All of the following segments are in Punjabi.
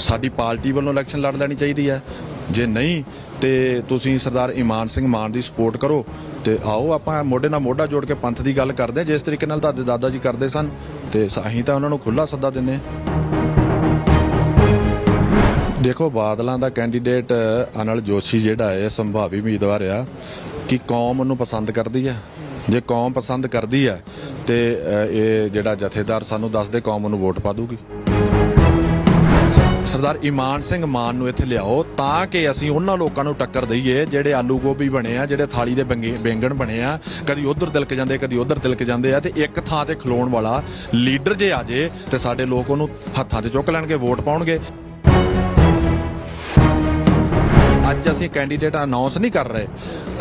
ਸਾਡੀ ਪਾਰਟੀ ਵੱਲੋਂ ਇਲੈਕਸ਼ਨ ਲੜ ਲੈਣੀ ਚਾਹੀਦੀ ਹੈ। ਜੇ ਨਹੀਂ, ਤੇ ਤੁਸੀਂ ਸਰਦਾਰ ਇਮਾਨ ਸਿੰਘ ਮਾਨ ਦੀ ਸਪੋਰਟ ਕਰੋ ਤੇ ਆਓ ਆਪਾਂ ਮੋਢੇ ਨਾਲ ਮੋਢਾ ਜੋੜ ਕੇ ਪੰਥ ਦੀ ਗੱਲ ਕਰਦੇ ਹਾਂ, ਜਿਸ ਤਰੀਕੇ ਨਾਲ ਤੁਹਾਡੇ ਦਾਦਾ ਜੀ ਕਰਦੇ ਸਨ। ਤੇ ਅਸੀਂ ਤਾਂ ਉਹਨਾਂ ਨੂੰ ਖੁੱਲਾ ਸੱਦਾ ਦਿੰਨੇ ਹਾਂ। ਦੇਖੋ, ਬਾਦਲਾਂ ਦਾ ਕੈਂਡੀਡੇਟ ਅਨਲ ਜੋਸ਼ੀ ਜਿਹੜਾ ਹੈ ਸੰਭਾਵੀ ਉਮੀਦਵਾਰ ਆ ਕਿ ਕੌਮ ਉਹਨੂੰ ਪਸੰਦ ਕਰਦੀ ਹੈ। ਜੇ ਕੌਮ ਪਸੰਦ ਕਰਦੀ ਹੈ, ਤੇ ਇਹ ਜਿਹੜਾ ਜਥੇਦਾਰ ਸਾਨੂੰ ਦੱਸਦੇ ਕੌਮ ਉਹਨੂੰ ਵੋਟ ਪਾ ਦੂਗੀ। ਸਰਦਾਰ ਇਮਾਨ ਸਿੰਘ ਮਾਨ ਨੂੰ ਇੱਥੇ ਲਿਆਓ ਤਾਂ ਕਿ ਅਸੀਂ ਉਹਨਾਂ ਲੋਕਾਂ ਨੂੰ ਟੱਕਰ ਦਈਏ ਜਿਹੜੇ ਆਲੂ ਗੋਭੀ ਬਣੇ ਆ, ਜਿਹੜੇ ਥਾਲੀ ਦੇ ਬੰਗੇ- ਬੈਂਗਣ ਬਣੇ ਆ। ਕਦੀ ਉਧਰ ਤਿਲਕ ਜਾਂਦੇ, ਕਦੀ ਉਧਰ ਤਿਲਕ ਜਾਂਦੇ ਆ ਤੇ ਇੱਕ ਥਾਂ ਤੇ ਖਲੋਣ ਵਾਲਾ ਲੀਡਰ ਜੇ ਆ ਜੇ ਤੇ ਸਾਡੇ ਲੋਕ ਉਹਨੂੰ ਹੱਥਾਂ ਤੇ ਚੁੱਕ ਲੈਣਗੇ, ਵੋਟ ਪਾਉਣਗੇ। ਅੱਜ ਅਸੀਂ ਕੈਂਡੀਡੇਟ ਅਨਾਉਂਸ ਨਹੀਂ ਕਰ ਰਹੇ।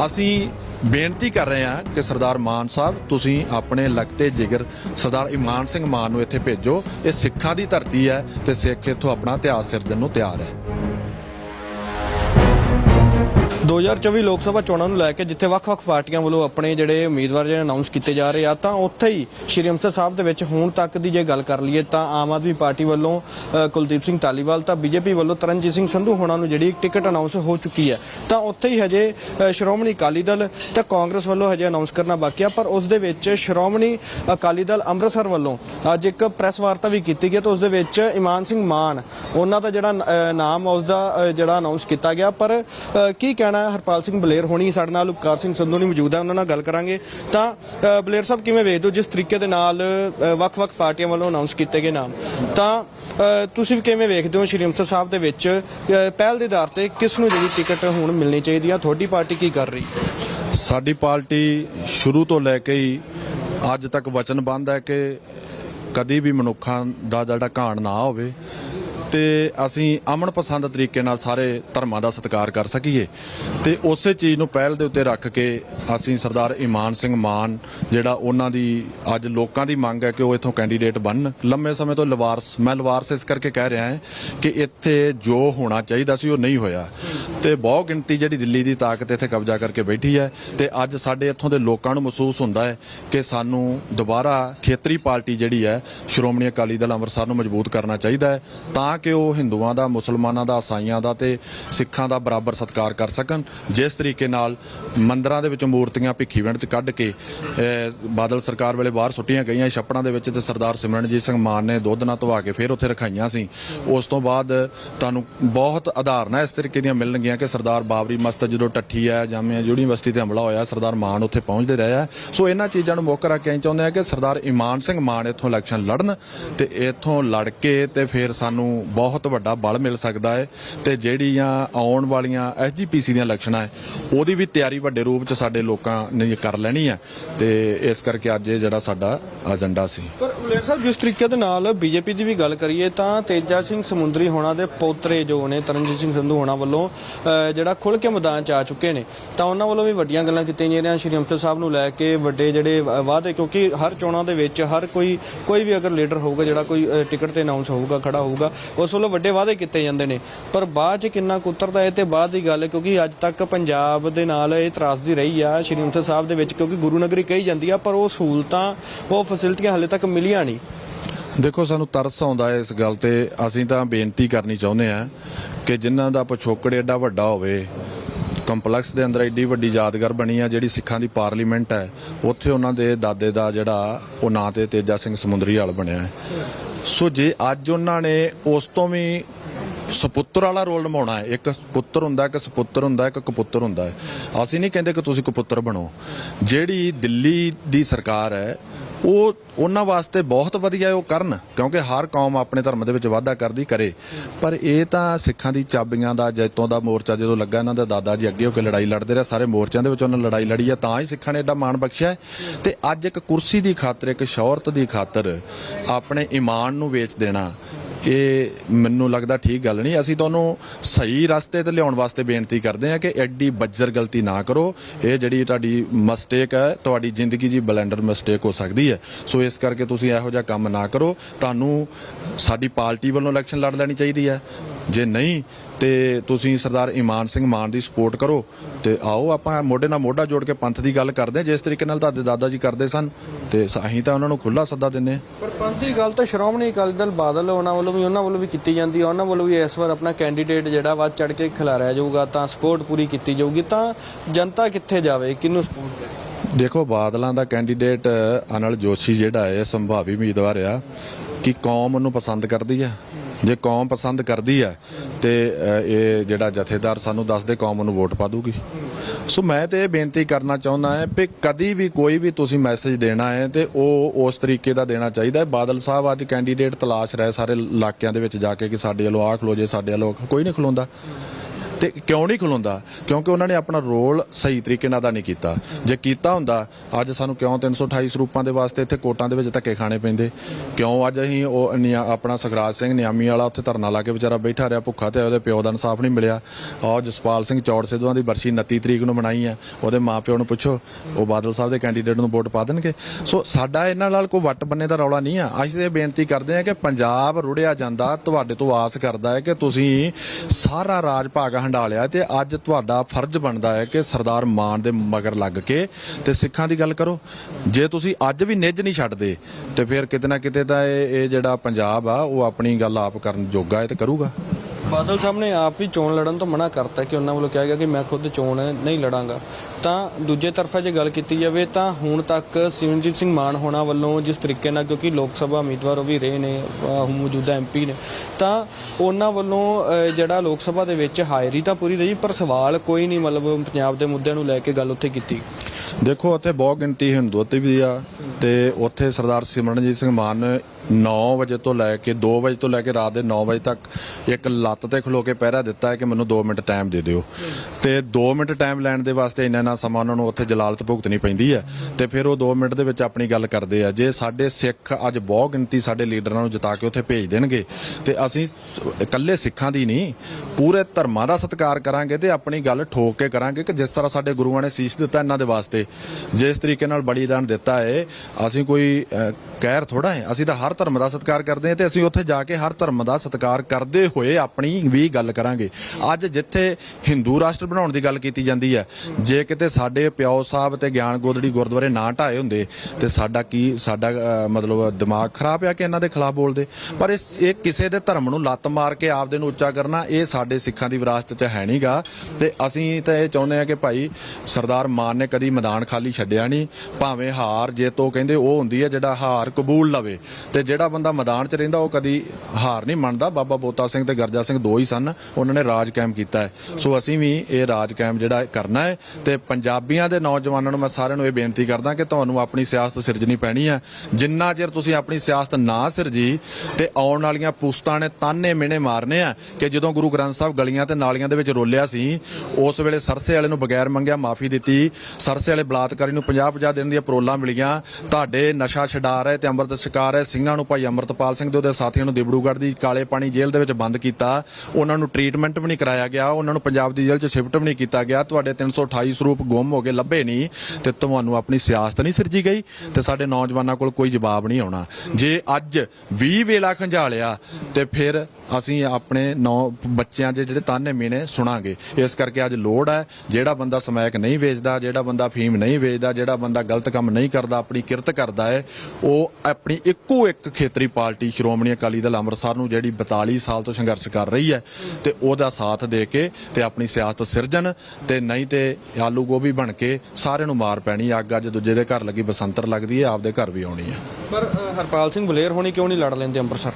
ਅਸੀਂ ਬੇਨਤੀ ਕਰ ਰਹੇ ਹਾਂ ਕਿ ਸਰਦਾਰ ਮਾਨ ਸਾਹਿਬ, ਤੁਸੀਂ ਆਪਣੇ ਲਗਤੇ ਜਿਗਰ ਸਰਦਾਰ ਇਮਾਨ ਸਿੰਘ ਮਾਨ ਨੂੰ ਇੱਥੇ ਭੇਜੋ। ਇਹ ਸਿੱਖਾਂ ਦੀ ਧਰਤੀ ਹੈ ਤੇ ਸਿੱਖ ਇੱਥੋਂ ਆਪਣਾ ਇਤਿਹਾਸ ਸਿਰਜਣ ਨੂੰ ਤਿਆਰ ਹੈ। 2024 ਲੋਕ ਸਭਾ ਚੋਣਾਂ ਨੂੰ ਲੈ ਕੇ ਜਿੱਥੇ ਵੱਖ-ਵੱਖ ਪਾਰਟੀਆਂ ਵੱਲੋਂ ਆਪਣੇ ਜਿਹੜੇ ਉਮੀਦਵਾਰ ਜਿਹੜੇ ਅਨਾਉਂਸ ਕੀਤੇ ਜਾ ਰਹੇ ਆ, ਤਾਂ ਉੱਥੇ ਹੀ ਸ਼੍ਰੀ ਅੰਮ੍ਰਿਤਸਰ ਸਾਹਿਬ ਦੇ ਵਿੱਚ ਹੁਣ ਤੱਕ ਦੀ ਜੇ ਗੱਲ ਕਰ ਲਈਏ, ਤਾਂ ਆਮ ਆਦਮੀ ਪਾਰਟੀ ਵੱਲੋਂ ਕੁਲਦੀਪ ਸਿੰਘ ਧਾਲੀਵਾਲ ਤਾਂ ਬੀਜੇਪੀ ਵੱਲੋਂ ਤਰਨਜੀਤ ਸਿੰਘ ਸੰਧੂ ਹੋਣਾ ਨੂੰ ਜਿਹੜੀ ਟਿਕਟ ਅਨਾਉਂਸ ਹੋ ਚੁੱਕੀ ਹੈ। ਤਾਂ ਉੱਥੇ ਹੀ ਹਜੇ ਸ਼੍ਰੋਮਣੀ ਅਕਾਲੀ ਦਲ ਤੇ ਕਾਂਗਰਸ ਵੱਲੋਂ ਹਜੇ ਅਨਾਉਂਸ ਕਰਨਾ ਬਾਕੀ ਆ, ਪਰ ਉਸ ਦੇ ਵਿੱਚ ਸ਼੍ਰੋਮਣੀ ਅਕਾਲੀ ਦਲ ਅੰਮ੍ਰਿਤਸਰ ਵੱਲੋਂ ਅੱਜ ਇੱਕ ਪ੍ਰੈਸ ਵਾਰਤਾ ਵੀ ਕੀਤੀ ਗਈ ਤਾਂ ਉਸ ਦੇ ਵਿੱਚ ਇਮਾਨ ਸਿੰਘ ਮਾਨ, ਉਹਨਾਂ ਦਾ ਜਿਹੜਾ ਨਾਮ ਆ, ਉਸ ਦਾ ਜਿਹੜਾ ਅਨਾਉਂਸ ਕੀਤਾ ਗਿਆ। ਪਰ ਕੀ ਕਹਿਣਾ ਹੈ ਹਰਪਾਲ ਸਿੰਘ ਬਲੇਰ ਹੋਣੀ ਸਾਡੇ ਨਾਲ, ਉਪਕਾਰ ਸਿੰਘ ਸੰਧੂ ਨਹੀਂ ਮੌਜੂਦ ਹੈ ਉਹਨਾਂ ਨਾਲ ਗੱਲ ਕਰਾਂਗੇ। ਤਾਂ ਬਲੇਰ ਸਾਹਿਬ ਕਿਵੇਂ ਵੇਖਦੇ ਹੋ ਜਿਸ ਤਰੀਕੇ ਦੇ ਨਾਲ ਵੱਖ-ਵੱਖ ਪਾਰਟੀਆਂ ਵੱਲੋਂ ਅਨਾਉਂਸ ਕੀਤੇ ਗਏ ਨਾਮ? ਤਾਂ ਤੁਸੀਂ ਕਿਵੇਂ ਵੇਖਦੇ ਹੋ ਸ਼੍ਰੀ ਅੰਮ੍ਰਿਤਸਰ ਸਾਹਿਬ ਦੇ ਵਿੱਚ ਪਹਿਲ ਦੇ ਆਧਾਰ ਤੇ ਕਿਸ ਨੂੰ ਜਿਹੜੀ ਟਿਕਟ ਹੁਣ ਮਿਲਣੀ ਚਾਹੀਦੀ ਆ? ਤੁਹਾਡੀ ਪਾਰਟੀ ਕੀ ਕਰ ਰਹੀ? ਸਾਡੀ ਪਾਰਟੀ ਸ਼ੁਰੂ ਤੋਂ ਲੈ ਕੇ ਹੀ ਅੱਜ ਤੱਕ ਵਚਨਬੰਦ ਹੈ ਕਿ ਕਦੀ ਵੀ ਮਨੁੱਖਾਂ ਦਾ ਜਿਹੜਾ ਘਾਣ ਨਾ ਹੋਵੇ। ਤੇ ਅਸੀਂ ਅਮਨ ਪਸੰਦ ਤਰੀਕੇ ਨਾਲ ਸਾਰੇ ਧਰਮਾਂ ਦਾ ਸਤਿਕਾਰ ਕਰ ਸਕੀਏ। ਤੇ ਉਸੇ ਚੀਜ਼ ਨੂੰ ਪਹਿਲ ਦੇ ਉੱਤੇ ਰੱਖ ਕੇ ਅਸੀਂ ਸਰਦਾਰ ਇਮਾਨ ਸਿੰਘ ਮਾਨ, ਜਿਹੜਾ ਉਹਨਾਂ ਦੀ ਅੱਜ ਲੋਕਾਂ ਦੀ ਮੰਗ ਹੈ ਕਿ ਉਹ ਇਥੋਂ ਕੈਂਡੀਡੇਟ ਬਣਨ। ਲੰਮੇ ਸਮੇਂ ਤੋਂ ਲਵਾਰਸ, ਮੈਂ ਲਵਾਰਸ ਇਸ ਕਰਕੇ ਕਹਿ ਰਿਹਾ ਹਾਂ ਕਿ ਇੱਥੇ ਜੋ ਹੋਣਾ ਚਾਹੀਦਾ ਸੀ ਉਹ ਨਹੀਂ ਹੋਇਆ। ਤੇ ਬਹੁ ਗਿਣਤੀ ਜਿਹੜੀ ਦਿੱਲੀ ਦੀ ਤਾਕਤ ਇੱਥੇ ਕਬਜ਼ਾ ਕਰਕੇ ਬੈਠੀ ਹੈ ਤੇ ਅੱਜ ਸਾਡੇ ਇੱਥੋਂ ਦੇ ਲੋਕਾਂ ਨੂੰ ਮਹਿਸੂਸ ਹੁੰਦਾ ਹੈ ਕਿ ਸਾਨੂੰ ਦੁਬਾਰਾ ਖੇਤਰੀ ਪਾਰਟੀ ਜਿਹੜੀ ਹੈ ਸ਼੍ਰੋਮਣੀ ਅਕਾਲੀ ਦਲ ਅੰਮ੍ਰਿਤਸਰ ਨੂੰ ਮਜ਼ਬੂਤ ਕਰਨਾ ਚਾਹੀਦਾ ਹੈ। ਤਾਂ ਕਿ ਉਹ ਹਿੰਦੂਆਂ ਦਾ, ਮੁਸਲਮਾਨਾਂ ਦਾ, ਈਸਾਈਆਂ ਦਾ ਤੇ ਸਿੱਖਾਂ ਦਾ ਬਰਾਬਰ ਸਤਿਕਾਰ ਕਰ ਸਕਣ। ਜਿਸ ਤਰੀਕੇ ਨਾਲ ਮੰਦਰਾਂ ਦੇ ਵਿੱਚ ਮੂਰਤੀਆਂ ਭਿੱਖੀਵਿੰਡ ਚ ਕੱਢ ਕੇ ਬਾਦਲ ਸਰਕਾਰ ਵੇਲੇ ਬਾਹਰ ਸੁੱਟੀਆਂ ਗਈਆਂ, ਛੱਪੜਾਂ ਦੇ ਵਿੱਚ ਤੇ ਸਰਦਾਰ ਸਿਮਰਨਜੀਤ ਸਿੰਘ ਮਾਨ ਨੇ ਦੁੱਧ ਨਾਲ ਧਵਾ ਕੇ ਫਿਰ ਉੱਥੇ ਰਖਾਈਆਂ ਸੀ। ਉਸ ਤੋਂ ਬਾਅਦ ਤੁਹਾਨੂੰ ਬਹੁਤ ਆਧਾਰਨਾ ਇਸ ਤਰੀਕੇ ਦੀਆਂ ਮਿਲਣਗੀਆਂ ਕਿ ਸਰਦਾਰ ਬਾਬਰੀ ਮਸਜਿਦ ਜਦੋਂ ਟੱਠੀ ਹੈ ਜਾਮੀਆ ਯੂਨੀਵਰਸਿਟੀ ਤੇ ਹਮਲਾ ਹੋਇਆ, ਸਰਦਾਰ ਮਾਨ ਉੱਥੇ ਪਹੁੰਚਦੇ ਰਹੇ ਆ। ਸੋ ਇਹਨਾਂ ਚੀਜ਼ਾਂ ਨੂੰ ਮੌਕਾ ਰੱਖ ਕੇ ਅਸੀਂ ਚਾਹੁੰਦੇ ਆ ਕਿ ਸਰਦਾਰ ਇਮਾਨ ਸਿੰਘ ਮਾਨ ਇੱਥੋਂ ਇਲੈਕਸ਼ਨ ਲੜਨ ਤੇ ਇੱਥੋਂ ਲੜ ਕੇ ਤੇ ਫਿਰ ਸਾਨੂੰ ਬਹੁਤ ਵੱਡਾ ਬਲ ਮਿਲ ਸਕਦਾ ਹੈ ਤੇ ਜਿਹੜੀਆਂ ਆਉਣ ਵਾਲੀਆਂ ਐਸਜੀਪੀਸੀ ਦੀਆਂ ਇਲੈਕਸ਼ਨਾਂ ਹੈ, ਉਹਦੀ ਵੀ ਤਿਆਰੀ ਵੱਡੇ ਰੂਪ ਚ ਸਾਡੇ ਲੋਕਾਂ ਨੇ ਕਰ ਲੈਣੀ ਹੈ ਤੇ ਇਸ ਕਰਕੇ ਅੱਜ ਇਹ ਜਿਹੜਾ ਸਾਡਾ ਏਜੰਡਾ ਸੀ। ਪਰ ਬਲੇਰ ਸਾਹਿਬ, ਜਿਸ ਤਰੀਕੇ ਦੇ ਨਾਲ ਬੀਜੇਪੀ ਦੀ ਵੀ ਗੱਲ ਕਰੀਏ ਤਾਂ ਤੇਜਾ ਸਿੰਘ ਸਮੁੰਦਰੀ ਹੋਣਾ ਦੇ ਪੋਤਰੇ ਜੋ ਨੇ, ਤਰਨਜੀਤ ਸਿੰਘ ਸੰਧੂ ਹੋਣਾ ਵੱਲੋਂ ਜਿਹੜਾ ਖੁੱਲ ਕੇ ਮੈਦਾਨ ਚ ਆ ਚੁੱਕੇ ਨੇ, ਤਾਂ ਉਹਨਾਂ ਵੱਲੋਂ ਵੀ ਵੱਡੀਆਂ ਗੱਲਾਂ ਕੀਤੀਆਂ ਜਾ ਰਹੀਆਂ। ਸ਼੍ਰੀ ਅੰਮ੍ਰਿਤਸਰ ਸਾਹਿਬ ਨੂੰ ਲੈ ਕੇ ਵੱਡੇ ਜਿਹੜੇ ਵਾਅਦੇ, ਕਿਉਂਕਿ ਹਰ ਚੋਣਾਂ ਦੇ ਵਿੱਚ ਹਰ ਕੋਈ ਕੋਈ ਵੀ ਅਗਰ ਲੀਡਰ ਹੋਊਗਾ, ਜਿਹੜਾ ਕੋਈ ਟਿਕਟ ਤੇ ਅਨਾਉਂਸ ਹੋਊਗਾ, ਖੜਾ ਹੋਊਗਾ ਉਸ ਵੱਲੋਂ ਵੱਡੇ ਵਾਅਦੇ ਕੀਤੇ ਜਾਂਦੇ ਨੇ। ਪਰ ਬਾਅਦ ਚ ਕਿੰਨਾ ਕੁ ਉਤਰਦਾ ਹੈ ਤੇ ਬਾਅਦ ਦੀ ਗੱਲ ਹੈ ਕਿਉਂਕਿ ਅੱਜ ਤੱਕ ਪੰਜਾਬ ਦੇ ਨਾਲ ਇਹ ਤਰਾਸਦੀ ਰਹੀ ਆ ਸ਼੍ਰੀ ਅੰਮ੍ਰਿਤਸਰ ਸਾਹਿਬ ਦੇ ਵਿੱਚ, ਕਿਉਂਕਿ ਗੁਰੂ ਨਗਰੀ ਕਹੀ ਜਾਂਦੀ ਆ, ਪਰ ਉਹ ਸਹੂਲਤਾਂ, ਉਹ ਫੈਸਿਲਿਟੀਆਂ ਹਲੇ ਤੱਕ ਮਿਲੀਆਂ ਨਹੀਂ। ਦੇਖੋ, ਸਾਨੂੰ ਤਰਸ ਆਉਂਦਾ ਹੈ ਇਸ ਗੱਲ ਤੇ। ਅਸੀਂ ਤਾਂ ਬੇਨਤੀ ਕਰਨੀ ਚਾਹੁੰਦੇ ਆ ਕਿ ਜਿਨ੍ਹਾਂ ਦਾ ਪਿਛੋਕੜ ਏਡਾ ਵੱਡਾ ਹੋਵੇ, ਕੰਪਲੈਕਸ ਦੇ ਅੰਦਰ ਐਡੀ ਵੱਡੀ ਯਾਦਗਾਰ ਬਣੀ ਆ, ਜਿਹੜੀ ਸਿੱਖਾਂ ਦੀ ਪਾਰਲੀਮੈਂਟ ਹੈ, ਉੱਥੇ ਉਹਨਾਂ ਦੇ ਦਾਦੇ ਦਾ ਜਿਹੜਾ ਉਹ ਨਾਂ ਤੇ ਤੇਜਾ ਸਿੰਘ ਸਮੁੰਦਰੀ ਵਾਲ ਬਣਿਆ ਹੈ। ਸੋ ਜੇ, ਅੱਜ ਉਹਨਾਂ ਨੇ ਉਸ ਤੋਂ ਵੀ ਸੁਪੁੱਤਰ ਵਾਲਾ ਰੋਲ ਨਿਭਾਉਣਾ ਹੈ। ਇੱਕ ਪੁੱਤਰ ਹੁੰਦਾ, ਇੱਕ ਸੁਪੁੱਤਰ ਹੁੰਦਾ, ਇੱਕ ਕਪੁੱਤਰ ਹੁੰਦਾ ਹੈ। ਅਸੀਂ ਨਹੀਂ ਕਹਿੰਦੇ ਕਿ ਤੁਸੀਂ ਕਪੁੱਤਰ ਬਣੋ। ਜਿਹੜੀ ਦਿੱਲੀ ਦੀ ਸਰਕਾਰ ਹੈ ਉਹ ਉਹਨਾਂ ਵਾਸਤੇ ਬਹੁਤ ਵਧੀਆ ਉਹ ਕਰਨ, ਕਿਉਂਕਿ ਹਰ ਕੌਮ ਆਪਣੇ ਧਰਮ ਦੇ ਵਿੱਚ ਵਾਧਾ ਕਰਦੀ ਕਰੇ ਪਰ ਇਹ ਤਾਂ ਸਿੱਖਾਂ ਦੀ ਚਾਬੀਆਂ ਦਾ, ਜੈਤੋਂ ਦਾ ਮੋਰਚਾ ਜਦੋਂ ਲੱਗਾ ਇਹਨਾਂ ਦੇ, ਦਾਦਾ ਜੀ ਅੱਗੇ ਹੋ ਕੇ ਲੜਾਈ ਲੜਦੇ ਰਹੇ, ਸਾਰੇ ਮੋਰਚਿਆਂ ਦੇ ਵਿੱਚ ਉਹਨਾਂ ਲੜਾਈ ਲੜੀ ਆ, ਤਾਂ ਹੀ ਸਿੱਖਾਂ ਨੇ ਐਡਾ ਮਾਣ ਬਖਸ਼ਿਆ ਹੈ। ਤੇ ਅੱਜ ਇੱਕ ਕੁਰਸੀ ਦੀ ਖਾਤਰ, ਇੱਕ ਸ਼ੌਹਰਤ ਦੀ ਖਾਤਰ ਆਪਣੇ ਈਮਾਨ ਨੂੰ ਵੇਚ ਦੇਣਾ ਇਹ ਮੈਨੂੰ ਲੱਗਦਾ ਠੀਕ ਗੱਲ ਨਹੀਂ। ਅਸੀਂ ਤੁਹਾਨੂੰ ਸਹੀ ਰਸਤੇ ਤੇ ਲਿਆਉਣ ਵਾਸਤੇ ਬੇਨਤੀ ਕਰਦੇ ਹਾਂ ਕਿ ਐਡੀ ਬੱਜਰ ਗਲਤੀ ਨਾ ਕਰੋ। ਇਹ ਜਿਹੜੀ ਤੁਹਾਡੀ ਮਿਸਟੇਕ ਹੈ, ਤੁਹਾਡੀ ਜ਼ਿੰਦਗੀ ਦੀ ਬਲੈਂਡਰ ਮਿਸਟੇਕ ਹੋ ਸਕਦੀ ਹੈ। ਸੋ ਇਸ ਕਰਕੇ ਤੁਸੀਂ ਇਹੋ ਜਿਹਾ ਕੰਮ ਨਾ ਕਰੋ। ਤੁਹਾਨੂੰ ਸਾਡੀ ਪਾਰਟੀ ਵੱਲੋਂ ਇਲੈਕਸ਼ਨ ਲੜ ਲੈਣੀ ਚਾਹੀਦੀ ਹੈ। ਜੇ ਨਹੀਂ ਤੇ ਤੁਸੀਂ ਸਰਦਾਰ ਇਮਾਨ ਸਿੰਘ ਮਾਨ ਦੀ ਸਪੋਰਟ ਕਰੋ ਤੇ ਆਓ ਆਪਾਂ ਮੋਢੇ ਨਾਲ ਮੋਢਾ ਜੋੜ ਕੇ ਪੰਥ ਦੀ ਗੱਲ ਕਰਦੇ ਹਾਂ ਜਿਸ ਤਰੀਕੇ ਨਾਲ ਤੁਹਾਡੇ ਦਾਦਾ ਜੀ ਕਰਦੇ ਸਨ ਤੇ ਸ- ਅਸੀਂ ਤਾਂ ਉਹਨਾਂ ਨੂੰ ਖੁੱਲਾ ਸੱਦਾ ਦਿੰਨੇ ਹਾਂ। ਪਰ ਪੰਥੀ ਗੱਲ ਤਾਂ ਸ਼੍ਰੋਮਣੀ ਅਕਾਲੀ ਦਲ ਬਾਦਲ ਉਹਨਾਂ ਵੱਲੋਂ ਵੀ ਉਹਨਾਂ ਵੱਲੋਂ ਵੀ ਕੀਤੀ ਜਾਂਦੀ ਹੈ ਉਹਨਾਂ ਵੱਲੋਂ ਵੀ ਇਸ ਵਾਰ ਆਪਣਾ ਕੈਂਡੀਡੇਟ ਜਿਹੜਾ ਵੱਧ ਚੜ ਕੇ ਖਿਲਾਰਿਆ ਜਾਊਗਾ ਤਾਂ ਸਪੋਰਟ ਪੂਰੀ ਕੀਤੀ ਜਾਊਗੀ। ਤਾਂ ਜਨਤਾ ਕਿੱਥੇ ਜਾਵੇ? ਕਿਹਨੂੰ ਸਪੋਰਟ ਕਰੇ? ਦੇਖੋ ਬਾਦਲਾਂ ਦਾ ਕੈਂਡੀਡੇਟ ਅਨਲ ਜੋਸ਼ੀ ਜਿਹੜਾ ਹੈ ਸੰਭਾਵੀ ਉਮੀਦਵਾਰ ਆ ਕਿ ਕੌਮ ਉਹਨੂੰ ਪਸੰਦ ਕਰਦੀ ਆ। ਜੇ ਕੌਮ ਪਸੰਦ ਕਰਦੀ ਹੈ, ਤੇ ਇਹ ਜਿਹੜਾ ਜਥੇਦਾਰ ਸਾਨੂੰ ਦੱਸਦੇ ਕੌਮ ਉਹਨੂੰ ਵੋਟ ਪਾ ਦੂਗੀ। ਸੋ ਮੈਂ ਤੇ ਇਹ ਬੇਨਤੀ ਕਰਨਾ ਚਾਹੁੰਦਾ ਹਾਂ ਵੀ ਕਦੀ ਵੀ ਕੋਈ ਵੀ ਤੁਸੀਂ ਮੈਸੇਜ ਦੇਣਾ ਹੈ ਤੇ ਉਹ ਉਸ ਤਰੀਕੇ ਦਾ ਦੇਣਾ ਚਾਹੀਦਾ ਹੈ। ਬਾਦਲ ਸਾਹਿਬ ਅੱਜ ਕੈਂਡੀਡੇਟ ਤਲਾਸ਼ ਰਹੇ ਸਾਰੇ ਇਲਾਕਿਆਂ ਦੇ ਵਿੱਚ ਜਾ ਕੇ ਕਿ ਸਾਡੇ ਵੱਲੋਂ ਆਹ ਖਲੋ ਜੇ, ਸਾਡੇ ਵੱਲੋਂ ਕੋਈ ਨਹੀਂ ਖਲੋਂਦਾ। ਤੇ ਕਿਉਂ ਨਹੀਂ ਖਲੋਂਦਾ ਕਿਉਂਕਿ ਉਹਨਾਂ ਨੇ ਆਪਣਾ ਰੋਲ ਸਹੀ ਤਰੀਕੇ ਨਾਲ ਅਦਾ ਨਹੀਂ ਕੀਤਾ। ਜੇ ਕੀਤਾ ਹੁੰਦਾ, ਅੱਜ ਸਾਨੂੰ ਕਿਉਂ 328 ਸਰੂਪਾਂ ਦੇ ਵਾਸਤੇ ਇੱਥੇ ਕੋਟਾਂ ਦੇ ਵਿੱਚ ਧੱਕੇ ਖਾਣੇ ਪੈਂਦੇ? ਕਿਉਂ ਅੱਜ ਅਸੀਂ ਉਹ ਨਿਆ- ਆਪਣਾ ਸਖਰਾਜ ਸਿੰਘ ਨਿਆਮੀ ਵਾਲਾ ਉੱਥੇ ਧਰਨਾ ਲਾ ਕੇ ਵਿਚਾਰਾ ਬੈਠਾ ਰਿਹਾ ਭੁੱਖਾ ਤੇ ਉਹਦੇ ਪਿਓ ਦਾ ਇਨਸਾਫ ਨਹੀਂ ਮਿਲਿਆ। ਔਰ ਜਸਪਾਲ ਸਿੰਘ ਚੌੜ ਸਿੱਧੂਆਂ ਦੀ ਬਰਸੀ 29 ਤਰੀਕ ਨੂੰ ਮਨਾਈ ਹੈ। ਉਹਦੇ ਮਾਪਿਓ ਨੂੰ ਪੁੱਛੋ, ਉਹ ਬਾਦਲ ਸਾਹਿਬ ਦੇ ਕੈਂਡੀਡੇਟ ਨੂੰ ਵੋਟ ਪਾ ਦੇਣਗੇ? ਸੋ ਸਾਡਾ ਇਹਨਾਂ ਨਾਲ ਕੋਈ ਵੱਟ ਬੰਨੇ ਦਾ ਰੌਲਾ ਨਹੀਂ ਆ। ਅਸੀਂ ਇਹ ਬੇਨਤੀ ਕਰਦੇ ਹਾਂ ਕਿ ਪੰਜਾਬ ਰੁੜਿਆ ਜਾਂਦਾ, ਤੁਹਾਡੇ ਤੋਂ ਆਸ ਕਰਦਾ ਹੈ ਕਿ ਤੁਸੀਂ ਸਾਰਾ ਰਾਜ ਭਾਗ ਹੰਡਾ ਤੇ ਅੱਜ ਤੁਹਾਡਾ ਫਰਜ਼ ਬਣਦਾ ਹੈ ਕਿ ਸਰਦਾਰ ਮਾਨ ਦੇ ਮਗਰ ਲੱਗ ਕੇ ਤੇ ਸਿੱਖਾਂ ਦੀ ਗੱਲ ਕਰੋ। ਜੇ ਤੁਸੀਂ ਅੱਜ ਵੀ ਨਿੱਜ ਨਹੀਂ ਛੱਡਦੇ, ਤੇ ਫਿਰ ਕਿਤੇ ਨਾ ਕਿਤੇ ਤਾਂ ਇਹ ਇਹ ਜਿਹੜਾ ਪੰਜਾਬ ਆ, ਉਹ ਆਪਣੀ ਗੱਲ ਆਪ ਕਰਨ ਜੋਗਾ ਹੈ ਤੇ ਕਰੂਗਾ। ਬਾਦਲ ਸਾਹਿਬ ਨੇ ਆਪ ਵੀ ਚੋਣ ਲੜਨ ਤੋਂ ਮਨਾ ਕਰਤਾ ਕਿ ਉਹਨਾਂ ਵੱਲੋਂ ਕਿਹਾ ਗਿਆ ਕਿ ਮੈਂ ਖੁਦ ਚੋਣ ਨਹੀਂ ਲੜਾਂਗਾ। ਤਾਂ ਦੂਜੇ ਤਰਫਾ ਜੇ ਗੱਲ ਕੀਤੀ ਜਾਵੇ ਤਾਂ ਹੁਣ ਤੱਕ ਸਿਮਰਨਜੀਤ ਸਿੰਘ ਮਾਨ ਹੋਣਾ ਵੱਲੋਂ ਜਿਸ ਤਰੀਕੇ ਨਾਲ ਕਿਉਂਕਿ ਲੋਕ ਸਭਾ ਉਮੀਦਵਾਰ ਉਹ ਵੀ ਰਹੇ ਨੇ, ਅਹ ਮੌਜੂਦਾ ਐਮਪੀ ਨੇ, ਤਾਂ ਉਹਨਾਂ ਵੱਲੋਂ ਜਿਹੜਾ ਲੋਕ ਸਭਾ ਦੇ ਵਿੱਚ ਹਾਇਰੀ ਤਾਂ ਪੂਰੀ ਰਹੀ ਪਰ ਸਵਾਲ ਕੋਈ ਨਹੀਂ ਮਤਲਬ ਪੰਜਾਬ ਦੇ ਮੁੱਦਿਆਂ ਨੂੰ ਲੈ ਕੇ ਗੱਲ ਉੱਥੇ ਕੀਤੀ। ਦੇਖੋ, ਉੱਥੇ ਬਹੁਤ ਗਿਣਤੀ ਹਿੰਦੂ ਵੀ ਆ ਤੇ ਉੱਥੇ ਸਰਦਾਰ ਸਿਮਰਨਜੀਤ ਸਿੰਘ ਮਾਨ 9 ਵਜੇ ਤੋਂ ਲੈ ਕੇ 2 ਵਜੇ ਤੋਂ ਲੈ ਕੇ ਰਾਤ ਦੇ 9 ਵਜੇ ਤੱਕ ਇੱਕ ਲੱਤ ਤੇ ਖਲੋ ਕੇ ਪਹਿਰਾ ਦਿੱਤਾ ਹੈ ਕਿ ਮੈਨੂੰ 2 ਮਿੰਟ ਟਾਈਮ ਦੇ ਦਿਓ। ਤੇ 2 ਮਿੰਟ ਟਾਈਮ ਲੈਣ ਦੇ ਵਾਸਤੇ ਇੰਨਾ ਇੰਨਾ ਸਮਾਂ ਉਹਨਾਂ ਨੂੰ ਉੱਥੇ ਜਲਾਲਤ ਭੁਗਤਣੀ ਪੈਂਦੀ ਹੈ। ਤੇ ਫਿਰ ਉਹ 2 ਮਿੰਟ ਦੇ ਵਿੱਚ ਆਪਣੀ ਗੱਲ ਕਰਦੇ ਆ। ਜੇ ਸਾਡੇ ਸਿੱਖ ਅੱਜ ਬਹੁਤ ਗਿਣਤੀ ਸਾਡੇ ਲੀਡਰਾਂ ਨੂੰ ਜਿਤਾ ਕੇ ਉੱਥੇ ਭੇਜ ਦੇਣਗੇ, ਤੇ ਅਸੀਂ ਇਕੱਲੇ ਸਿੱਖਾਂ ਦੀ ਨਹੀਂ, ਪੂਰੇ ਧਰਮਾਂ ਦਾ ਸਤਿਕਾਰ ਕਰਾਂਗੇ ਤੇ ਆਪਣੀ ਗੱਲ ਠੋਕ ਕੇ ਕਰਾਂਗੇ ਕਿ ਜਿਸ ਤਰ੍ਹਾਂ ਸਾਡੇ ਗੁਰੂਆਂ ਨੇ ਸੀਸ ਦਿੱਤਾ ਇਹਨਾਂ ਦੇ ਵਾਸਤੇ, ਜਿਸ ਤਰੀਕੇ ਨਾਲ ਬਲੀਦਾਨ ਦਿੱਤਾ ਹੈ, ਅਸੀਂ ਕੋਈ ਕਹਿਰ ਥੋੜਾ ਹੈ, ਅਸੀਂ ਤਾਂ ਹਰ ਧਰਮ ਦਾ ਸਤਿਕਾਰ ਕਰਦੇ ਹਾਂ ਤੇ ਅਸੀਂ ਉੱਥੇ ਜਾ ਕੇ ਹਰ ਧਰਮ ਦਾ ਸਤਿਕਾਰ ਕਰਦੇ ਹੋਏ ਆਪਣੀ ਵੀ ਗੱਲ ਕਰਾਂਗੇ। ਅੱਜ ਜਿੱਥੇ ਹਿੰਦੂ ਰਾਸ਼ਟਰ ਬਣਾਉਣ ਦੀ ਗੱਲ ਕੀਤੀ ਜਾਂਦੀ ਹੈ, ਜੇ ਕਿਤੇ ਸਾਡੇ ਪਿਓ ਸਾਹਿਬ ਤੇ ਗਿਆਨ ਗੋਦੜੀ ਗੁਰਦੁਆਰੇ ਨਾ ਢਾਏ ਹੁੰਦੇ ਤੇ ਸਾਡਾ ਕੀ, ਸਾਡਾ ਮਤਲਬ ਦਿਮਾਗ ਖਰਾਬ ਆ ਕਿ ਇਹਨਾਂ ਦੇ ਖਿਲਾਫ ਬੋਲਦੇ? ਪਰ ਇਸ, ਇਹ ਕਿਸੇ ਦੇ ਧਰਮ ਨੂੰ ਲੱਤ ਮਾਰ ਕੇ ਆਪਦੇ ਨੂੰ ਉੱਚਾ ਕਰਨਾ, ਇਹ ਸਾਡੇ ਸਿੱਖਾਂ ਦੀ ਵਿਰਾਸਤ 'ਚ ਹੈ ਨਹੀਂਗਾ ਤੇ ਅਸੀਂ ਤਾਂ ਇਹ ਚਾਹੁੰਦੇ ਆ ਕਿ ਭਾਈ ਸਰਦਾਰ ਮਾਨ ਨੇ ਕਦੀ ਮੈਦਾਨ ਖਾਲੀ ਛੱਡਿਆ ਨਹੀਂ ਭਾਵੇਂ ਹਾਰ ਜੇ ਤੋਂ ਕਹਿੰਦੇ ਉਹ ਹੁੰਦੀ ਹੈ ਜਿਹੜਾ ਹਾਰ ਕਬੂਲ ਲਵੇ। ਤੇ ਜਿਹੜਾ ਬੰਦਾ ਮੈਦਾਨ 'ਚ ਰਹਿੰਦਾ, ਉਹ ਕਦੀ ਹਾਰ ਨਹੀਂ ਮੰਨਦਾ। ਬਾਬਾ ਬੋਤਾ ਸਿੰਘ ਤੇ ਗਰਜਾ ਸਿੰਘ ਦੋ ਹੀ ਸਨ। ਉਹਨਾਂ ਨੇ ਰਾਜ ਕਾਇਮ ਕੀਤਾ ਹੈ। ਸੋ ਅਸੀਂ ਵੀ ਇਹ ਰਾਜ ਕਾਇਮ ਜਿਹੜਾ ਕਰਨਾ ਹੈ ਤੇ ਪੰਜਾਬੀਆਂ ਦੇ ਨੌਜਵਾਨਾਂ ਨੂੰ ਮੈਂ ਸਾਰਿਆਂ ਨੂੰ ਇਹ ਬੇਨਤੀ ਕਰਦਾ ਕਿ ਤੁਹਾਨੂੰ ਆਪਣੀ ਸਿਆਸਤ ਸਿਰਜਣੀ ਪੈਣੀ ਹੈ। ਜਿੰਨਾ ਚਿਰ ਤੁਸੀਂ ਆਪਣੀ ਸਿਆਸਤ ਨਾ ਸਿਰਜੀ ਤੇ ਆਉਣ ਵਾਲੀਆਂ ਪੁਸਤਾਂ ਨੇ ਤਾਨੇ ਮਿਹਣੇ ਮਾਰਨੇ ਆ ਕਿ ਜਦੋਂ ਗੁਰੂ ਗ੍ਰੰਥ ਸਾਹਿਬ ਗਲੀਆਂ ਤੇ ਨਾਲੀਆਂ ਦੇ ਵਿੱਚ ਰੋਲਿਆ ਸੀ, ਉਸ ਵੇਲੇ ਸਰਸੇ ਵਾਲੇ ਨੂੰ ਬਗੈਰ ਮੰਗਿਆ ਮਾਫੀ ਦਿੱਤੀ। ਸਰਸੇ ਵਾਲੇ ਬਲਾਤਕਾਰੀ ਨੂੰ 50 50 ਦਿਨ ਦੀਆਂ ਪਰੋਲਾਂ ਮਿਲੀਆਂ। ਤੁਹਾਡੇ ਨਸ਼ਾ ਛਡਾ ਰਹੇ ਤੇ ਅੰਮ੍ਰਿਤ ਛਕਾ ਰਹੇ ਸਿੰਘਾਂ ਨੂੰ ਭਾਈ ਅੰਮ੍ਰਿਤਪਾਲ ਸਿੰਘ ਦੇ ਉਹਦੇ ਸਾਥੀਆਂ ਨੂੰ ਦਿਬੜੂਗੜ੍ਹ ਦੀ ਕਾਲੇ ਪਾਣੀ ਜੇਲ੍ਹ ਦੇ ਵਿੱਚ ਬੰਦ ਕੀਤਾ। ਉਹਨਾਂ ਨੂੰ ਟ੍ਰੀਟਮੈਂਟ ਵੀ ਨਹੀਂ ਕਰਾਇਆ ਗਿਆ। ਉਹਨਾਂ ਨੂੰ ਪੰਜਾਬ ਦੀ ਜੇਲ੍ਹ 'ਚ ਸ਼ਿਫਟ ਵੀ ਨਹੀਂ ਕੀਤਾ ਗਿਆ। ਤੁਹਾਡੇ 328 ਸਰੂਪ ਗੁੰਮ ਹੋ ਗਏ, ਲੱਭੇ ਨਹੀਂ ਤੇ ਤੁਹਾਨੂੰ ਆਪਣੀ ਸਿਆਸਤ ਨਹੀਂ ਸਿਰਜੀ ਗਈ ਤੇ ਸਾਡੇ ਨੌਜਵਾਨਾਂ ਕੋਲ ਕੋਈ ਜਵਾਬ ਨਹੀਂ ਆਉਣਾ। ਜੇ ਅੱਜ 20 ਵੇਲਾ ਖੰਝਾਲਿਆ ਤੇ ਫਿਰ ਅਸੀਂ ਆਪਣੇ ਨੌ ਬੱਚਿਆਂ ਦੇ ਜਿਹੜੇ ਤਾਨੇ ਮੀਨੇ ਸੁਣਾਂਗੇ। ਇਸ ਕਰਕੇ ਅੱਜ ਲੋੜ ਹੈ, ਜਿਹੜਾ ਬੰਦਾ ਸਮੈਕ ਨਹੀਂ ਵੇਚਦਾ, ਜਿਹੜਾ ਬੰਦਾ ਫੀਮ ਨਹੀਂ ਵੇਚਦਾ, ਜਿਹੜਾ ਬੰਦਾ ਗਲਤ ਕੰਮ ਨਹੀਂ ਕਰਦਾ, ਆਪਣੀ ਕਿਰਤ ਕਰਦਾ ਹੈ, ਉਹ ਆਪਣੀ ਇੱਕੋ ਇੱਕ ਖੇਤਰੀ ਪਾਰਟੀ ਸ਼੍ਰੋਮਣੀ ਅਕਾਲੀ ਦਲ ਅੰਮ੍ਰਿਤਸਰ ਨੂੰ ਜਿਹੜੀ 42 ਸਾਲ ਤੋਂ ਸੰਘਰਸ਼ ਕਰ ਰਹੀ ਹੈ ਤੇ ਉਹਦਾ ਸਾਥ ਦੇ ਕੇ ਤੇ ਆਪਣੀ ਸਿਆਸਤ ਸਿਰਜਣ ਤੇ ਨਹੀਂ ਤੇ ਆਲੂ ਗੋਭੀ ਬਣ ਕੇ ਸਾਰਿਆਂ ਨੂੰ ਮਾਰ ਪੈਣੀ, ਅੱਗ ਅੱਜ ਦੂਜੇ ਦੇ ਘਰ ਲੱਗੀ, ਬਸੰਤਰ ਲੱਗਦੀ ਹੈ, ਆਪਦੇ ਘਰ ਵੀ ਆਉਣੀ ਹੈ। ਪਰ ਹਰਪਾਲ ਸਿੰਘ ਬਲੇਰ ਹੋਣੀ ਕਿਉਂ ਨਹੀਂ ਲੜ ਲੈਂਦੇ ਅੰਮ੍ਰਿਤਸਰ?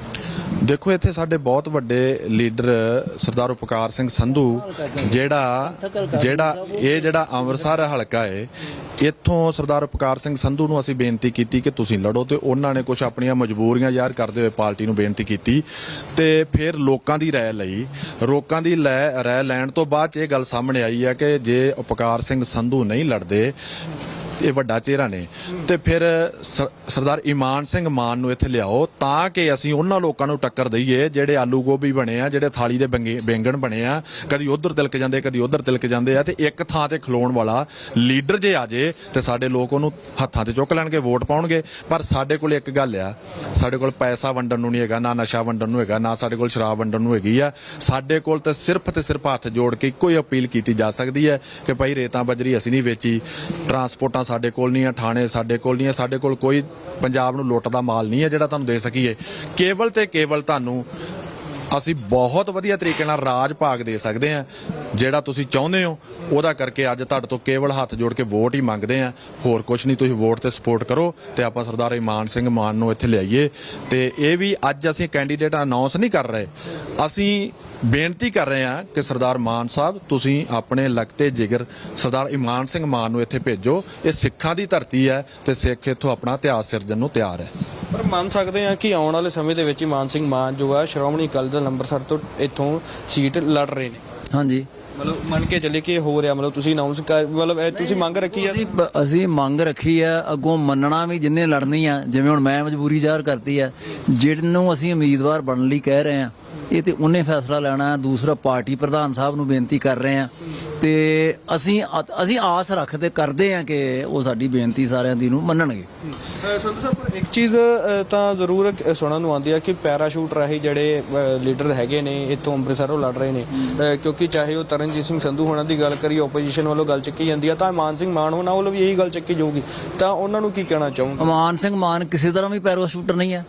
ਦੇਖੋ, ਇੱਥੇ ਸਾਡੇ ਬਹੁਤ ਵੱਡੇ ਲੀਡਰ ਸਰਦਾਰ ਉਪਕਾਰ ਸਿੰਘ ਸੰਧੂ, ਜਿਹੜਾ ਜਿਹੜਾ, ਇਹ ਜਿਹੜਾ ਅੰਮ੍ਰਿਤਸਰ ਹਲਕਾ ਹੈ ਇੱਥੋਂ ਸਰਦਾਰ ਉਪਕਾਰ ਸਿੰਘ ਸੰਧੂ ਨੂੰ ਅਸੀਂ ਬੇਨਤੀ ਕੀਤੀ ਕਿ ਤੁਸੀਂ ਲੜੋ ਤੇ ਉਹਨਾਂ ਨੇ ਕੁਝ ਆਪਣੀਆਂ ਮਜਬੂਰੀਆਂ ਜ਼ਾਹਰ ਕਰਦੇ ਹੋਏ ਪਾਰਟੀ ਨੂੰ ਬੇਨਤੀ ਕੀਤੀ ਤੇ ਫਿਰ ਲੋਕਾਂ ਦੀ ਰਾਏ ਲਈ, ਲੋਕਾਂ ਦੀ ਲੈ- ਰਾਏ ਲੈਣ ਤੋਂ ਬਾਅਦ 'ਚ ਇਹ ਗੱਲ ਸਾਹਮਣੇ ਆਈ ਹੈ ਕਿ ਜੇ ਉਪਕਾਰ ਸਿੰਘ ਸੰਧੂ ਨਹੀਂ ਲੜਦੇ ਇਹ ਵੱਡਾ ਚਿਹਰਾ ਨੇ। ਤੇ ਫਿਰ ਸ- ਸਰਦਾਰ ਇਮਾਨ ਸਿੰਘ ਮਾਨ ਨੂੰ ਇੱਥੇ ਲਿਆਓ ਤਾਂ ਕਿ ਅਸੀਂ ਉਹਨਾਂ ਲੋਕਾਂ ਨੂੰ ਟੱਕਰ ਦਈਏ ਜਿਹੜੇ ਆਲੂ ਗੋਭੀ ਬਣੇ ਆ, ਜਿਹੜੇ ਥਾਲੀ ਦੇ ਬੰਗੇ- ਬੈਂਗਣ ਬਣੇ ਆ। ਕਦੀ ਉਧਰ ਤਿਲਕ ਜਾਂਦੇ, ਕਦੀ ਉਧਰ ਤਿਲਕ ਜਾਂਦੇ ਆ ਤੇ ਇੱਕ ਥਾਂ ਤੇ ਖਲੋਣ ਵਾਲਾ ਲੀਡਰ ਜੇ ਆ ਜੇ ਤੇ ਸਾਡੇ ਲੋਕ ਉਹਨੂੰ ਹੱਥਾਂ ਤੇ ਚੁੱਕ ਲੈਣਗੇ, ਵੋਟ ਪਾਉਣਗੇ। ਪਰ ਸਾਡੇ ਕੋਲ ਇੱਕ ਗੱਲ ਆ, ਸਾਡੇ ਕੋਲ ਪੈਸਾ ਵੰਡਣ ਨੂੰ ਨਹੀਂ ਹੈਗਾ, ਨਾ ਨਸ਼ਾ ਵੰਡਣ ਨੂੰ ਹੈਗਾ, ਨਾ ਸਾਡੇ ਕੋਲ ਸ਼ਰਾਬ ਵੰਡਣ ਨੂੰ ਹੈਗੀ ਆ। ਸਾਡੇ ਕੋਲ ਤਾਂ ਸਿਰਫ ਤੇ ਸਿਰਫ ਹੱਥ ਜੋੜ ਕੇ ਇੱਕੋ ਹੀ ਅਪੀਲ ਕੀਤੀ ਜਾ ਸਕਦੀ ਹੈ ਕਿ ਭਾਈ ਰੇਤਾਂ ਬਜਰੀ ਅਸੀਂ ਨਹੀਂ ਵੇਚੀ, ਟਰਾਂਸਪੋਰਟਾਂ ਸਾਡੇ ਕੋਲ ਨਹੀਂ ਆ, ਥਾਣੇ ਸਾਡੇ ਕੋਲ ਨਹੀਂ ਆ, ਸਾਡੇ ਕੋਲ ਕੋਈ ਪੰਜਾਬ ਨੂੰ ਲੁੱਟ ਦਾ ਮਾਲ ਨਹੀਂ ਹੈ ਜਿਹੜਾ ਤੁਹਾਨੂੰ ਦੇ ਸਕੀਏ। ਕੇਵਲ ਤੇ ਕੇਵਲ ਤੁਹਾਨੂੰ ਅਸੀਂ ਬਹੁਤ ਵਧੀਆ ਤਰੀਕੇ ਨਾਲ ਰਾਜ ਭਾਗ ਦੇ ਸਕਦੇ ਹਾਂ ਜਿਹੜਾ ਤੁਸੀਂ ਚਾਹੁੰਦੇ ਹੋ। ਉਹਦਾ ਕਰਕੇ ਅੱਜ ਤੁਹਾਡੇ ਤੋਂ ਕੇਵਲ ਹੱਥ ਜੋੜ ਕੇ ਵੋਟ ਹੀ ਮੰਗਦੇ ਆ। ਹੋਰ ਕੁਝ ਨਹੀਂ, ਤੁਸੀਂ ਵੋਟ ਤੇ ਸਪੋਰਟ ਕਰੋ ਤੇ ਆਪਾਂ ਸਰਦਾਰ ਇਮਾਨ ਸਿੰਘ ਮਾਨ ਨੂੰ ਇੱਥੇ ਲਿਆਈਏ। ਤੇ ਇਹ ਵੀ ਅੱਜ ਅਸੀਂ ਕੈਂਡੀਡੇਟ ਅਨਾਉਂਸ ਨਹੀਂ ਕਰ ਰਹੇ। ਅਸੀਂ ਬੇਨਤੀ ਕਰ ਰਹੇ ਹਾਂ ਕਿ ਸਰਦਾਰ ਮਾਨ ਸਾਹਿਬ ਤੁਸੀਂ ਆਪਣੇ ਲਗਤੇ ਜਿਗਰ ਸਰਦਾਰ ਇਮਾਨ ਸਿੰਘ ਮਾਨ ਨੂੰ ਇੱਥੇ ਭੇਜੋ। ਇਹ ਸਿੱਖਾਂ ਦੀ ਧਰਤੀ ਹੈ ਤੇ ਸਿੱਖ ਇੱਥੋਂ ਆਪਣਾ ਇਤਿਹਾਸ ਸਿਰਜਣ ਨੂੰ ਤਿਆਰ ਹੈ। ਪਰ ਮੰਨ ਸਕਦੇ ਆ ਕਿ ਆਉਣ ਵਾਲੇ ਸਮੇਂ ਦੇ ਵਿੱਚ ਹੀ ਮਾਨ ਸਿੰਘ ਮਾਨ ਜੋ ਆ ਸ਼੍ਰੋਮਣੀ ਅਕਾਲੀ ਦਲ ਅੰਮ੍ਰਿਤਸਰ ਤੋਂ ਇੱਥੋਂ ਸੀਟ ਲੜ ਰਹੇ ਨੇ। ਹਾਂਜੀ। ਮਤਲਬ ਮੰਨ ਕੇ ਚੱਲੇ ਕਿ ਇਹ ਹੋ ਰਿਹਾ ਮਤਲਬ ਤੁਸੀਂ ਅਨਾਉਂਸ ਕਰ ਮਤਲਬ ਇਹ ਤੁਸੀਂ ਮੰਗ ਰੱਖੀ ਆ ਅਸੀਂ ਮੰਗ ਰੱਖੀ ਆ ਅੱਗੋਂ ਮੰਨਣਾ ਵੀ ਜਿੰਨੇ ਲੜਨੀ ਆ ਜਿਵੇਂ ਹੁਣ ਮੈਂ ਮਜਬੂਰੀ ਜ਼ਾਹਰ ਕਰਤੀ ਆ ਜਿਹਨੂੰ ਅਸੀਂ ਉਮੀਦਵਾਰ ਬਣਨ ਲਈ ਕਹਿ ਰਹੇ ਆ ਇਹ ਤੇ ਉਹਨੇ ਫੈਸਲਾ ਲੈਣਾ ਦੂਸਰਾ ਪਾਰਟੀ ਪ੍ਰਧਾਨ ਸਾਹਿਬ ਨੂੰ ਬੇਨਤੀ ਕਰ ਰਹੇ ਆ ਤੇ ਅਸੀਂ ਅਸੀਂ ਆਸ ਰੱਖਦੇ ਕਰਦੇ ਆ ਕਿ ਉਹ ਸਾਡੀ ਬੇਨਤੀ ਸਾਰਿਆਂ ਦੀ ਨੂੰ ਮੰਨਣਗੇ। ਸੰਧੂ ਸਾਹਿਬ ਪਰ ਇੱਕ ਚੀਜ਼ ਤਾਂ ਜ਼ਰੂਰ ਸੁਣਨ ਨੂੰ ਆਉਂਦੀ ਆ ਕਿ ਪੈਰਾਸ਼ੂਟ ਰਾਹੀਂ ਜਿਹੜੇ ਲੀਡਰ ਹੈਗੇ ਨੇ ਇੱਥੋਂ ਅੰਮ੍ਰਿਤਸਰੋਂ ਲੜ ਰਹੇ ਨੇ। ਕਿਉਂਕਿ ਚਾਹੇ ਉਹ ਤਰਨਜੀਤ ਸਿੰਘ ਸੰਧੂ ਹੋਣਾ ਦੀ ਗੱਲ ਕਰੀ ਆਪੋਜੀਸ਼ਨ ਵੱਲੋਂ ਗੱਲ ਚੱਕੀ ਜਾਂਦੀ ਆ ਤਾਂ ਮਾਨ ਸਿੰਘ ਮਾਨ ਹੋਣਾ ਵੱਲੋਂ ਵੀ ਇਹੀ ਗੱਲ ਚੱਕੀ ਜਾਊਗੀ। ਤਾਂ ਉਹਨਾਂ ਨੂੰ ਕੀ ਕਹਿਣਾ ਚਾਹੋਗੇ? ਅਮਾਨ ਸਿੰਘ ਮਾਨ ਕਿਸੇ ਤਰ੍ਹਾਂ ਵੀ ਪੈਰਾਸ਼ੂਟਰ ਨਹੀਂ ਆ।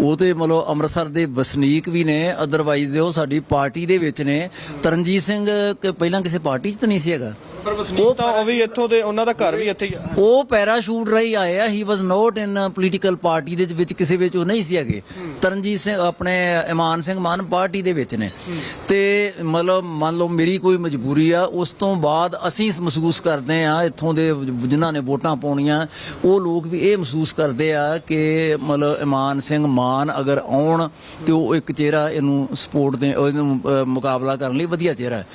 ਉਹ ਤੇ ਮਤਲਬ ਅੰਮ੍ਰਿਤਸਰ ਦੇ ਵਸਨੀਕ ਵੀ ਨੇ ਅਦਰਵਾਈਜ਼ ਉਹ ਸਾਡੀ ਪਾਰਟੀ ਦੇ ਵਿੱਚ ਨੇ। ਤਰਨਜੀਤ ਸਿੰਘ ਪਹਿਲਾਂ ਕਿਸੇ ਪਾਰਟੀ 'ਚ ਤਾਂ ਨਹੀਂ ਸੀ ਹੈਗਾ? ਪਰ ਵਸਨੀਕ ਤਾਂ ਉਹ ਵੀ ਇੱਥੋਂ ਦੇ ਉਹਨਾਂ ਦਾ ਘਰ ਵੀ ਇੱਥੇ ਹੀ ਆ। ਉਹ ਪੈਰਾਸ਼ੂਟ ਰਹੀ ਆਏ ਆ ਹੀ was not in political party ਦੇ ਵਿੱਚ ਕਿਸੇ ਵਿੱਚ ਉਹ ਨਹੀਂ ਸੀ ਹੈਗੇ। ਤਰਨਜੀਤ ਸਿੰਘ ਆਪਣੇ ਇਮਾਨ ਸਿੰਘ ਮਾਨ ਪਾਰਟੀ ਦੇ ਵਿੱਚ ਨੇ। ਤੇ ਮਤਲਬ ਮੰਨ ਲਓ ਮੇਰੀ ਕੋਈ ਮਜਬੂਰੀ ਆ ਉਸ ਤੋਂ ਬਾਅਦ ਅਸੀਂ ਮਹਿਸੂਸ ਕਰਦੇ ਆ ਇੱਥੋਂ ਦੇ ਜਿਨ੍ਹਾਂ ਨੇ ਵੋਟਾਂ ਪਾਉਣੀਆਂ ਉਹ ਲੋਕ ਵੀ ਇਹ ਮਹਿਸੂਸ ਕਰਦੇ ਆ ਕਿ ਮਤਲਬ ਇਮਾਨ ਸਿੰਘ ਮਾਨ ਅਗਰ ਆਉਣ ਤੇ ਉਹ ਇੱਕ ਚਿਹਰਾ ਇਹਨੂੰ ਸਪੋਰਟ ਦੇ ਇਹਨੂੰ ਅਹ, ਮੁਕਾਬਲਾ ਕਰਨ ਲਈ ਵਧੀਆ ਚਿਹਰਾ ਹੈ।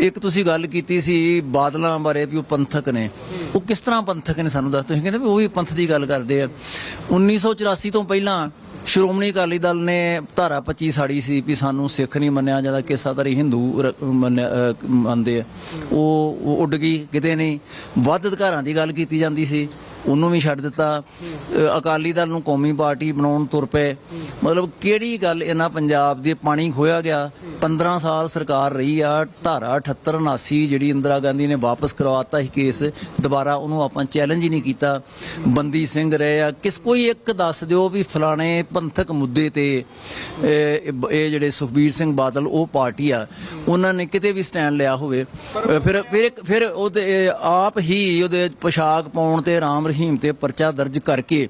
ਇੱਕ ਤੁਸੀਂ ਗੱਲ ਕੀਤੀ ਸੀ ਬਾਦਲਾਂ ਬਾਰੇ ਵੀ ਉਹ ਪੰਥਕ ਨੇ। ਉਹ ਕਿਸ ਤਰ੍ਹਾਂ ਪੰਥਕ ਨੇ ਸਾਨੂੰ ਦੱਸ ਤੁਸੀਂ ਕਹਿੰਦੇ ਵੀ ਉਹ ਵੀ ਪੰਥ ਦੀ ਗੱਲ ਕਰਦੇ ਆ। 1984 ਤੋਂ ਪਹਿਲਾਂ ਸ਼੍ਰੋਮਣੀ ਅਕਾਲੀ ਦਲ ਨੇ ਧਾਰਾ 25 ਸਾੜੀ ਸੀ ਵੀ ਸਾਨੂੰ ਸਿੱਖ ਨਹੀਂ ਮੰਨਿਆ ਜਾਂਦਾ ਕਿਸਾਧਾਰੀ ਹਿੰਦੂ ਮੰਨਿਆ- ਮੰਨਦੇ ਆ। ਉਹ ਉੱਡ ਗਈ, ਕਿਤੇ ਨਹੀਂ। ਵੱਧ ਅਧਿਕਾਰਾਂ ਦੀ ਗੱਲ ਕੀਤੀ ਜਾਂਦੀ ਸੀ। ਉਹਨੂੰ ਵੀ ਛੱਡ ਦਿੱਤਾ। ਅਕਾਲੀ ਦਲ ਨੂੰ ਕੌਮੀ ਪਾਰਟੀ ਬਣਾਉਣ ਤੁਰ ਪਏ। ਮਤਲਬ ਕਿਹੜੀ ਗੱਲ ਇਹਨਾਂ ਪੰਜਾਬ ਦੇ ਪਾਣੀ ਖੋਇਆ ਗਿਆ? 15 ਸਾਲ ਸਰਕਾਰ ਰਹੀ ਆ, ਧਾਰਾ 78 79 ਜਿਹੜੀ ਇੰਦਰਾ ਗਾਂਧੀ ਨੇ ਵਾਪਸ ਕਰਵਾਤਾ ਸੀ ਕੇਸ, ਦੁਬਾਰਾ ਉਹਨੂੰ ਆਪਾਂ ਚੈਲੰਜ ਹੀ ਨਹੀਂ ਕੀਤਾ। ਬੰਦੀ ਸਿੰਘ ਰਹੇ ਆ। ਕਿਸ ਕੋਈ ਇੱਕ ਦੱਸ ਦਿਓ ਵੀ ਫਲਾਣੇ ਪੰਥਕ ਮੁੱਦੇ ਤੇ ਇਹ ਜਿਹੜੇ ਸੁਖਬੀਰ ਸਿੰਘ ਬਾਦਲ, ਉਹ ਪਾਰਟੀ ਆ। ਉਹਨਾਂ ਨੇ ਕਿਤੇ ਵੀ ਸਟੈਂਡ ਲਿਆ ਹੋਵੇ। ਫਿਰ ਫਿਰ ਇੱਕ- ਫਿਰ ਉਹਦੇ ਆਪ ਹੀ ਉਹਦੇ ਪੋਸ਼ਾਕ ਪਾਉਣ ਤੇ ਰਾਮ ਰਹੀਮ ਤੇ ਪਰਚਾ ਦਰਜ ਕਰਕੇ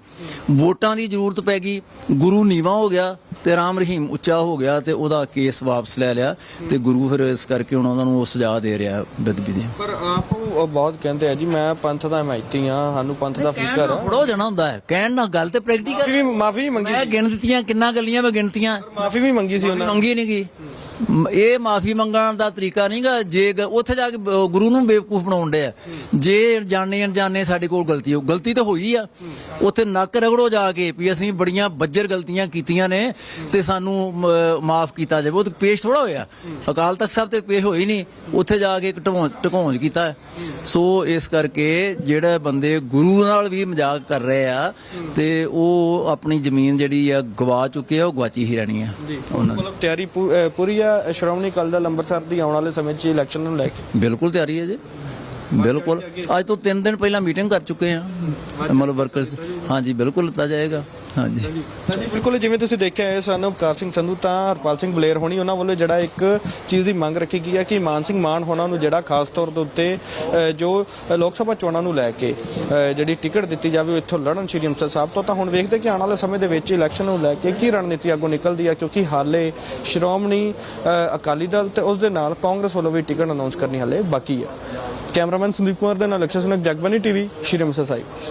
ਵੋਟਾਂ ਦੀ ਜ਼ਰੂਰਤ ਪੈ ਗਈ। ਗੁਰੂ ਨੀਵਾ ਹੋ ਗਿਆ ਤੇ ਰਾਮ ਰਹੀਮ ਉੱਚਾ ਹੋ ਗਿਆ ਤੇ ਉਹਦਾ ਕੇਸ ਵਾਪਸ ਲੈ ਲਿਆ ਤੇ ਗੁਰੂ ਫਿਰ ਇਸ ਕਰਕੇ ਹੁਣ ਉਹਨਾਂ ਨੂੰ ਉਹ ਸਜ਼ਾ ਦੇ ਰਿਹਾ ਬਦਬੀ ਦੀ। ਪਰ ਆਪ ਉਹ ਬਹੁਤ ਕਹਿੰਦੇ ਆ ਜੀ ਮੈਂ ਪੰਥ ਦਾ ਹਮਾਇਤੀ ਆ ਸਾਨੂੰ ਪੰਥ ਦਾ ਫਿਕਰ ਆ। ਥੋੜਾ ਜਾਣਾ ਹੁੰਦਾ ਹੈ। ਕਹਿਣ ਨਾਲ ਗੱਲ ਤੇ ਪ੍ਰੈਕਟੀਕਲ ਮਾਫੀ ਵੀ ਮੰਗੀ ਮੈਂ ਗਿਣ ਦਿੱਤੀਆਂ ਕਿੰਨਾ ਗੱਲੀਆਂ ਮੈਂ ਗਿਣਤੀਆਂ। ਮਾਫੀ ਵੀ ਮੰਗੀ ਸੀ ਉਹਨਾਂ ਮੰਗੀ ਨਹੀਂ ਗਈ ਇਹ ਮਾਫੀ ਮੰਗਣ ਦਾ ਤਰੀਕਾ ਨਹੀਂਗਾ ਜੇ ਉੱਥੇ ਜਾ ਕੇ ਗੁਰੂ ਨੂੰ ਬੇਵਕੂਫ ਬਣਾਉਣ ਦੇ ਆ ਜੇ ਜਾਣੇ ਅਣਜਾਣੇ ਸਾਡੇ ਕੋਲ ਗਲਤੀ ਹੋ ਗਲਤੀ ਤਾਂ ਹੋਈ ਆ। ਉੱਥੇ ਨੱਕ ਰਗੜੋ ਜਾ ਕੇ ਵੀ ਅਸੀਂ ਬੜੀਆਂ ਬੱਜਰ ਗਲਤੀਆਂ ਕੀਤੀਆਂ ਨੇ ਤੇ ਸਾਨੂੰ ਮਾਫ ਕੀਤਾ ਜਾਵੇ। ਉਹ ਤਾਂ ਪੇਸ਼ ਥੋੜਾ ਹੋਇਆ। ਅਕਾਲ ਤਖਤ ਸਾਹਿਬ ਤੇ ਪੇਸ਼ ਹੋਈ ਨਹੀਂ। ਉੱਥੇ ਜਾ ਕੇ ਢਕੌਂਜ ਕੀਤਾ। ਸੋ ਇਸ ਕਰਕੇ ਜਿਹੜੇ ਬੰਦੇ ਗੁਰੂ ਨਾਲ ਵੀ ਮਜ਼ਾਕ ਕਰ ਰਹੇ ਆ ਤੇ ਉਹ ਆਪਣੀ ਜ਼ਮੀਨ ਜਿਹੜੀ ਆ ਗਵਾ ਚੁੱਕੇ ਆ ਉਹ ਗਵਾਚੀ ਹੀ ਰਹਿਣੀ ਆ। ਉਹਨਾਂ ਦੀ ਮਤਲਬ ਤਿਆਰੀ ਪੂਰੀ ਆ ਸ਼੍ਰੋਮਣੀ ਅਕਾਲੀ ਦਲ ਅੰਮ੍ਰਿਤਸਰ ਦੀ ਆਉਣ ਵਾਲੇ ਸਮੇਂ 'ਚ ਇਲੈਕਸ਼ਨ ਨੂੰ ਲੈ ਕੇ। ਬਿਲਕੁਲ ਤਿਆਰੀ ਹੈ ਜੀ। ਬਿਲਕੁਲ। ਅੱਜ ਤੋਂ 3 ਦਿਨ ਪਹਿਲਾਂ ਮੀਟਿੰਗ ਕਰ ਚੁੱਕੇ ਆ ਮਤਲਬ ਵਰਕਰਸ ਹਾਂਜੀ, ਬਿਲਕੁਲ ਦਿੱਤਾ ਜਾਏਗਾ। ਹਾਂਜੀ। ਹਾਂਜੀ, ਬਿਲਕੁਲ, ਜਿਵੇਂ ਤੁਸੀਂ ਦੇਖਿਆ ਹੈ ਸਾਨੂੰ ਅਵਤਾਰ ਸਿੰਘ ਸੰਧੂ, ਤਾਂ ਹਰਪਾਲ ਸਿੰਘ ਬਲੇਰ ਹੋਣੀ, ਉਹਨਾਂ ਵੱਲੋਂ ਜਿਹੜਾ ਇੱਕ ਚੀਜ਼ ਦੀ ਮੰਗ ਰੱਖੀ ਗਈ ਹੈ ਕਿ ਮਾਨ ਸਿੰਘ ਮਾਨ ਹੋਣਾ ਨੂੰ ਜਿਹੜਾ ਖਾਸ ਤੌਰ ਦੇ ਉੱਤੇ ਜੋ ਲੋਕ ਸਭਾ ਚੋਣਾਂ ਨੂੰ ਲੈ ਕੇ ਜਿਹੜੀ ਟਿਕਟ ਦਿੱਤੀ ਜਾਵੇ ਉਹ ਇੱਥੋਂ ਲੜਨ ਸ਼੍ਰੀ ਅੰਮ੍ਰਿਤਸਰ ਸਾਹਿਬ ਤੋਂ, ਤਾਂ ਹੁਣ ਵੇਖਦੇ ਕਿ ਆਉਣ ਵਾਲੇ ਸਮੇਂ ਦੇ ਵਿੱਚ ਇਲੈਕਸ਼ਨ ਨੂੰ ਲੈ ਕੇ ਕੀ ਰਣਨੀਤੀ ਅੱਗੋਂ ਨਿਕਲਦੀ ਹੈ, ਕਿਉਂਕਿ ਹਾਲੇ ਸ਼੍ਰੋਮਣੀ ਅਕਾਲੀ ਦਲ ਤੇ ਉਸ ਦੇ ਨਾਲ ਕਾਂਗਰਸ ਵੱਲੋਂ ਵੀ ਟਿਕਟ ਅਨਾਉਂਸ ਕਰਨੀ ਹਾਲੇ ਬਾਕੀ ਹੈ। ਕੈਮਰਾਮੈਨ ਸੰਦੀਪ ਕੁਮਾਰ ਦੇ ਨਾਲ ਅਕਸ਼ਰ ਸਿੰਘ ਜਗਬਾਨੀ ਟੀਵੀ, ਸ਼੍ਰੀ ਅੰਮ੍ਰਿਤਸਰ ਸਾਹਿਬ।